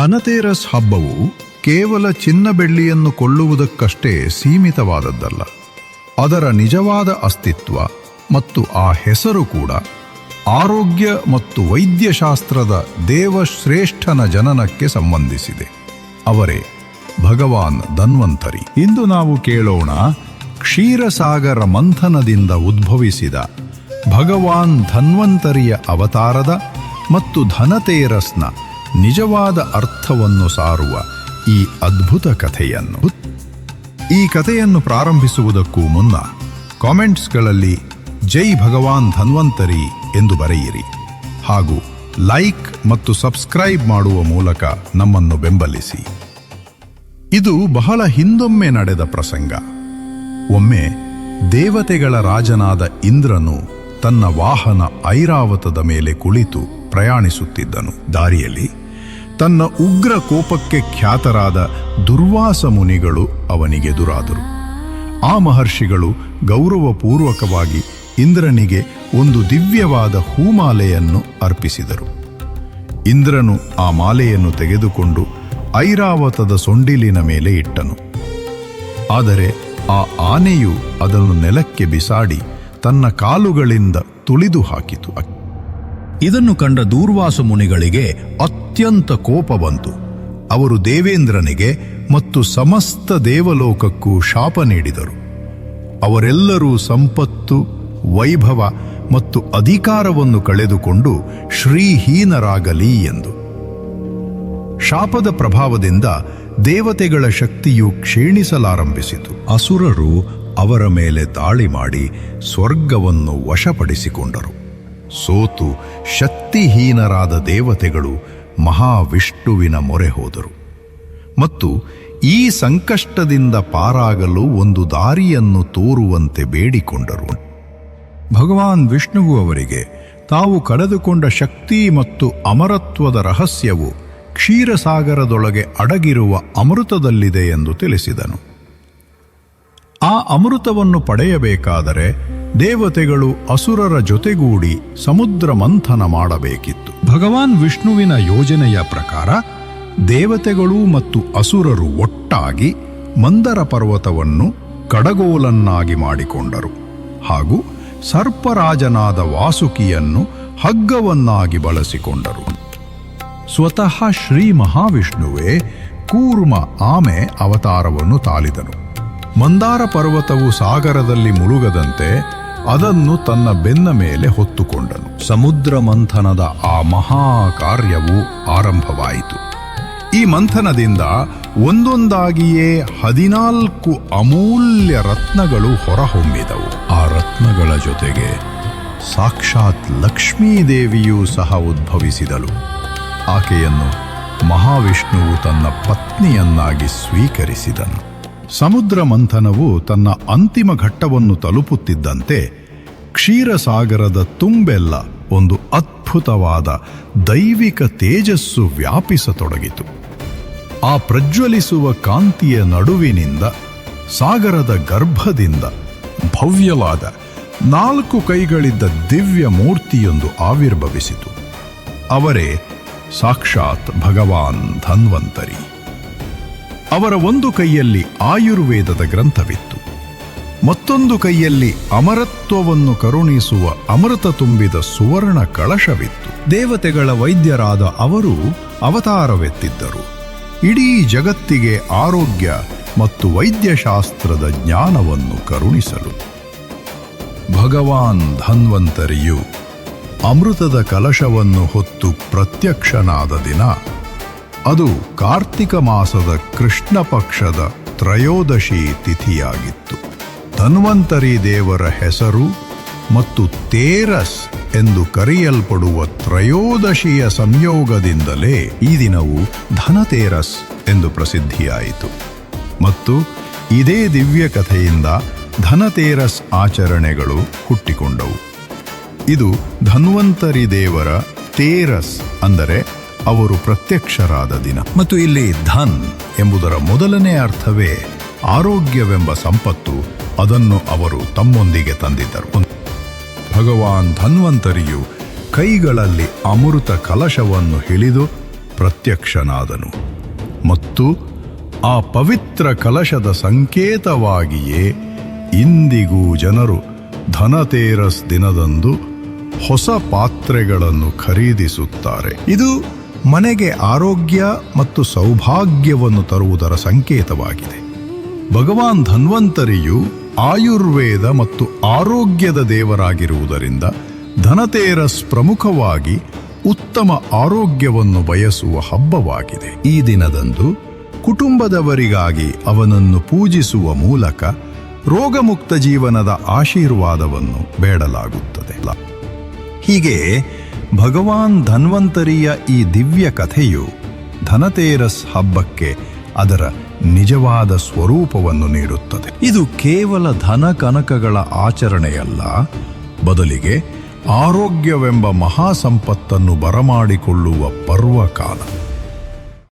ಧನತೇರಸ್ ಹಬ್ಬವು ಕೇವಲ ಚಿನ್ನ ಬೆಳ್ಳಿಯನ್ನು ಕೊಳ್ಳುವುದಕ್ಕಷ್ಟೇ ಸೀಮಿತವಾದದ್ದಲ್ಲ. ಅದರ ನಿಜವಾದ ಅಸ್ತಿತ್ವ ಮತ್ತು ಆ ಹೆಸರು ಕೂಡ ಆರೋಗ್ಯ ಮತ್ತು ವೈದ್ಯಶಾಸ್ತ್ರದ ದೇವಶ್ರೇಷ್ಠನ ಜನನಕ್ಕೆ ಸಂಬಂಧಿಸಿದೆ. ಅವರೇ ಭಗವಾನ್ ಧನ್ವಂತರಿ. ಇಂದು ನಾವು ಕೇಳೋಣ ಕ್ಷೀರಸಾಗರ ಮಂಥನದಿಂದ ಉದ್ಭವಿಸಿದ ಭಗವಾನ್ ಧನ್ವಂತರಿಯ ಅವತಾರದ ಮತ್ತು ಧನತೇರಸ್ನ ನಿಜವಾದ ಅರ್ಥವನ್ನು ಸಾರುವ ಈ ಅದ್ಭುತ ಕಥೆಯನ್ನು. ಈ ಕಥೆಯನ್ನು ಪ್ರಾರಂಭಿಸುವುದಕ್ಕೂ ಮುನ್ನ ಕಾಮೆಂಟ್ಸ್ಗಳಲ್ಲಿ ಜೈ ಭಗವಾನ್ ಧನ್ವಂತರಿ ಎಂದು ಬರೆಯಿರಿ. ಹಾಗೂ ಲೈಕ್ ಮತ್ತು ಸಬ್ಸ್ಕ್ರೈಬ್ ಮಾಡುವ ಮೂಲಕ ನಮ್ಮನ್ನು ಬೆಂಬಲಿಸಿ. ಇದು ಬಹಳ ಹಿಂದೊಮ್ಮೆ ನಡೆದ ಪ್ರಸಂಗ. ಒಮ್ಮೆ ದೇವತೆಗಳ ರಾಜನಾದ ಇಂದ್ರನು ತನ್ನ ವಾಹನ ಐರಾವತದ ಮೇಲೆ ಕುಳಿತು ಪ್ರಯಾಣಿಸುತ್ತಿದ್ದನು. ದಾರಿಯಲ್ಲಿ ತನ್ನ ಉಗ್ರ ಕೋಪಕ್ಕೆ ಖ್ಯಾತರಾದ ದುರ್ವಾಸ ಮುನಿಗಳು ಅವನಿಗೆದುರಾದರು. ಆ ಮಹರ್ಷಿಗಳು ಗೌರವಪೂರ್ವಕವಾಗಿ ಇಂದ್ರನಿಗೆ ಒಂದು ದಿವ್ಯವಾದ ಹೂಮಾಲೆಯನ್ನು ಅರ್ಪಿಸಿದರು. ಇಂದ್ರನು ಆ ಮಾಲೆಯನ್ನು ತೆಗೆದುಕೊಂಡು ಐರಾವತದ ಸೊಂಡಿಲಿನ ಮೇಲೆ ಇಟ್ಟನು. ಆದರೆ ಆ ಆನೆಯು ಅದನ್ನು ನೆಲಕ್ಕೆ ಬಿಸಾಡಿ ತನ್ನ ಕಾಲುಗಳಿಂದ ತುಳಿದು ಹಾಕಿತು ಇದನ್ನು ಕಂಡ ದೂರ್ವಾಸ ಮುನಿಗಳಿಗೆ ಅತ್ಯಂತ ಕೋಪ ಬಂತು. ಅವರು ದೇವೇಂದ್ರನಿಗೆ ಮತ್ತು ಸಮಸ್ತ ದೇವಲೋಕಕ್ಕೂ ಶಾಪ ನೀಡಿದರು. ಅವರೆಲ್ಲರೂ ಸಂಪತ್ತು, ವೈಭವ ಮತ್ತು ಅಧಿಕಾರವನ್ನು ಕಳೆದುಕೊಂಡು ಶ್ರೀಹೀನರಾಗಲಿ ಎಂದು. ಶಾಪದ ಪ್ರಭಾವದಿಂದ ದೇವತೆಗಳ ಶಕ್ತಿಯು ಕ್ಷೀಣಿಸಲಾರಂಭಿಸಿತು. ಅಸುರರು ಅವರ ಮೇಲೆ ದಾಳಿ ಮಾಡಿ ಸ್ವರ್ಗವನ್ನು ವಶಪಡಿಸಿಕೊಂಡರು. ಸೋತು ಶಕ್ತಿಹೀನರಾದ ದೇವತೆಗಳು ಮಹಾವಿಷ್ಣುವಿನ ಮೊರೆ ಹೋದರು. ಮತ್ತು ಈ ಸಂಕಷ್ಟದಿಂದ ಪಾರಾಗಲು ಒಂದು ದಾರಿಯನ್ನು ತೋರುವಂತೆ ಬೇಡಿಕೊಂಡರು. ಭಗವಾನ್ ವಿಷ್ಣುವು ಅವರಿಗೆ ತಾವು ಕಳೆದುಕೊಂಡ ಶಕ್ತಿ ಮತ್ತು ಅಮರತ್ವದ ರಹಸ್ಯವು ಕ್ಷೀರಸಾಗರದೊಳಗೆ ಅಡಗಿರುವ ಅಮೃತದಲ್ಲಿದೆ ಎಂದು ತಿಳಿಸಿದನು. ಆ ಅಮೃತವನ್ನು ಪಡೆಯಬೇಕಾದರೆ ದೇವತೆಗಳು ಅಸುರರ ಜೊತೆಗೂಡಿ ಸಮುದ್ರ ಮಂಥನ ಮಾಡಬೇಕಿತ್ತು. ಭಗವಾನ್ ವಿಷ್ಣುವಿನ ಯೋಜನೆಯ ಪ್ರಕಾರ ದೇವತೆಗಳು ಮತ್ತು ಅಸುರರು ಒಟ್ಟಾಗಿ ಮಂದರ ಪರ್ವತವನ್ನು ಕಡಗೋಲನ್ನಾಗಿ ಮಾಡಿಕೊಂಡರು ಹಾಗೂ ಸರ್ಪರಾಜನಾದ ವಾಸುಕಿಯನ್ನು ಹಗ್ಗವನ್ನಾಗಿ ಬಳಸಿಕೊಂಡರು. ಸ್ವತಃ ಶ್ರೀ ಮಹಾವಿಷ್ಣುವೇ ಕೂರ್ಮ ಆಮೆ ಅವತಾರವನ್ನು ತಾಳಿದನು. ಮಂದಾರ ಪರ್ವತವು ಸಾಗರದಲ್ಲಿ ಮುಳುಗದಂತೆ ಅದನ್ನು ತನ್ನ ಬೆನ್ನ ಮೇಲೆ ಹೊತ್ತುಕೊಂಡನು. ಸಮುದ್ರ ಮಂಥನದ ಆ ಮಹಾ ಕಾರ್ಯವು ಆರಂಭವಾಯಿತು. ಈ ಮಂಥನದಿಂದ ಒಂದೊಂದಾಗಿಯೇ ಹದಿನಾಲ್ಕು ಅಮೂಲ್ಯ ರತ್ನಗಳು ಹೊರಹೊಮ್ಮಿದವು. ಆ ರತ್ನಗಳ ಜೊತೆಗೆ ಸಾಕ್ಷಾತ್ ಲಕ್ಷ್ಮೀದೇವಿಯೂ ಸಹ ಉದ್ಭವಿಸಿದಳು. ಆಕೆಯನ್ನು ಮಹಾವಿಷ್ಣುವು ತನ್ನ ಪತ್ನಿಯನ್ನಾಗಿ ಸ್ವೀಕರಿಸಿದನು. ಸಮುದ್ರ ಮಂಥನವು ತನ್ನ ಅಂತಿಮ ಘಟ್ಟವನ್ನು ತಲುಪುತ್ತಿದ್ದಂತೆ ಕ್ಷೀರಸಾಗರದ ತುಂಬೆಲ್ಲ ಒಂದು ಅದ್ಭುತವಾದ ದೈವಿಕ ತೇಜಸ್ಸು ವ್ಯಾಪಿಸತೊಡಗಿತು. ಆ ಪ್ರಜ್ವಲಿಸುವ ಕಾಂತಿಯ ನಡುವಿನಿಂದ, ಸಾಗರದ ಗರ್ಭದಿಂದ ಭವ್ಯವಾದ ನಾಲ್ಕು ಕೈಗಳಿದ್ದ ದಿವ್ಯ ಮೂರ್ತಿಯೊಂದು ಆವಿರ್ಭವಿಸಿತು. ಅವರೇ ಸಾಕ್ಷಾತ್ ಭಗವಾನ್ ಧನ್ವಂತರಿ. ಅವರ ಒಂದು ಕೈಯಲ್ಲಿ ಆಯುರ್ವೇದದ ಗ್ರಂಥವಿತ್ತು. ಮತ್ತೊಂದು ಕೈಯಲ್ಲಿ ಅಮರತ್ವವನ್ನು ಕರುಣಿಸುವ ಅಮೃತ ತುಂಬಿದ ಸುವರ್ಣ ಕಳಶವಿತ್ತು. ದೇವತೆಗಳ ವೈದ್ಯರಾದ ಅವರು ಅವತಾರವೆತ್ತಿದ್ದರು. ಇಡೀ ಜಗತ್ತಿಗೆ ಆರೋಗ್ಯ ಮತ್ತು ವೈದ್ಯಶಾಸ್ತ್ರದ ಜ್ಞಾನವನ್ನು ಕರುಣಿಸಲು. ಭಗವಾನ್ ಧನ್ವಂತರಿಯು ಅಮೃತದ ಕಲಶವನ್ನು ಹೊತ್ತು ಪ್ರತ್ಯಕ್ಷನಾದ ದಿನ ಅದು ಕಾರ್ತಿಕ ಮಾಸದ ಕೃಷ್ಣ ಪಕ್ಷದ ತ್ರಯೋದಶಿ ತಿಥಿಯಾಗಿತ್ತು. ಧನ್ವಂತರಿ ದೇವರ ಹೆಸರು ಮತ್ತು ತೇರಸ್ ಎಂದು ಕರೆಯಲ್ಪಡುವ ತ್ರಯೋದಶಿಯ ಸಂಯೋಗದಿಂದಲೇ ಈ ದಿನವು ಧನತೇರಸ್ ಎಂದು ಪ್ರಸಿದ್ಧಿಯಾಯಿತು. ಮತ್ತು ಇದೇ ದಿವ್ಯ ಕಥೆಯಿಂದ ಧನತೇರಸ್ ಆಚರಣೆಗಳು ಹುಟ್ಟಿಕೊಂಡವು. ಇದು ಧನ್ವಂತರಿ ದೇವರ ತೇರಸ್ ಅಂದರೆ ಅವರು ಪ್ರತ್ಯಕ್ಷರಾದ ದಿನ. ಮತ್ತು ಇಲ್ಲಿ ಧನ್ ಎಂಬುದರ ಮೊದಲನೇ ಅರ್ಥವೇ ಆರೋಗ್ಯವೆಂಬ ಸಂಪತ್ತು ಅದನ್ನು ಅವರು ತಮ್ಮೊಂದಿಗೆ ತಂದಿದ್ದರು. ಭಗವಾನ್ ಧನ್ವಂತರಿಯು ಕೈಗಳಲ್ಲಿ ಅಮೃತ ಕಲಶವನ್ನು ಹಿಡಿದು ಪ್ರತ್ಯಕ್ಷನಾದನು. ಮತ್ತು ಆ ಪವಿತ್ರ ಕಲಶದ ಸಂಕೇತವಾಗಿಯೇ ಇಂದಿಗೂ ಜನರು ಧನತೇರಸ್ ದಿನದಂದು ಹೊಸ ಪಾತ್ರೆಗಳನ್ನು ಖರೀದಿಸುತ್ತಾರೆ. ಇದು ಮನೆಗೆ ಆರೋಗ್ಯ ಮತ್ತು ಸೌಭಾಗ್ಯವನ್ನು ತರುವುದರ ಸಂಕೇತವಾಗಿದೆ. ಭಗವಾನ್ ಧನ್ವಂತರಿಯು ಆಯುರ್ವೇದ ಮತ್ತು ಆರೋಗ್ಯದ ದೇವರಾಗಿರುವುದರಿಂದ ಧನತೇರಸ್ ಪ್ರಮುಖವಾಗಿ ಉತ್ತಮ ಆರೋಗ್ಯವನ್ನು ಬಯಸುವ ಹಬ್ಬವಾಗಿದೆ. ಈ ದಿನದಂದು ಕುಟುಂಬದವರಿಗಾಗಿ ಅವನನ್ನು ಪೂಜಿಸುವ ಮೂಲಕ ರೋಗಮುಕ್ತ ಜೀವನದ ಆಶೀರ್ವಾದವನ್ನು ಬೇಡಲಾಗುತ್ತದೆ. ಹೀಗೆ ಭಗವಾನ್ ಧನ್ವಂತರಿಯ ಈ ದಿವ್ಯ ಕಥೆಯು ಧನತೇರಸ್ ಹಬ್ಬಕ್ಕೆ ಅದರ ನಿಜವಾದ ಸ್ವರೂಪವನ್ನು ನೀಡುತ್ತದೆ. ಇದು ಕೇವಲ ಧನ ಕನಕಗಳ ಆಚರಣೆಯಲ್ಲ, ಬದಲಿಗೆ ಆರೋಗ್ಯವೆಂಬ ಮಹಾಸಂಪತ್ತನ್ನು ಬರಮಾಡಿಕೊಳ್ಳುವ ಪರ್ವಕಾಲ.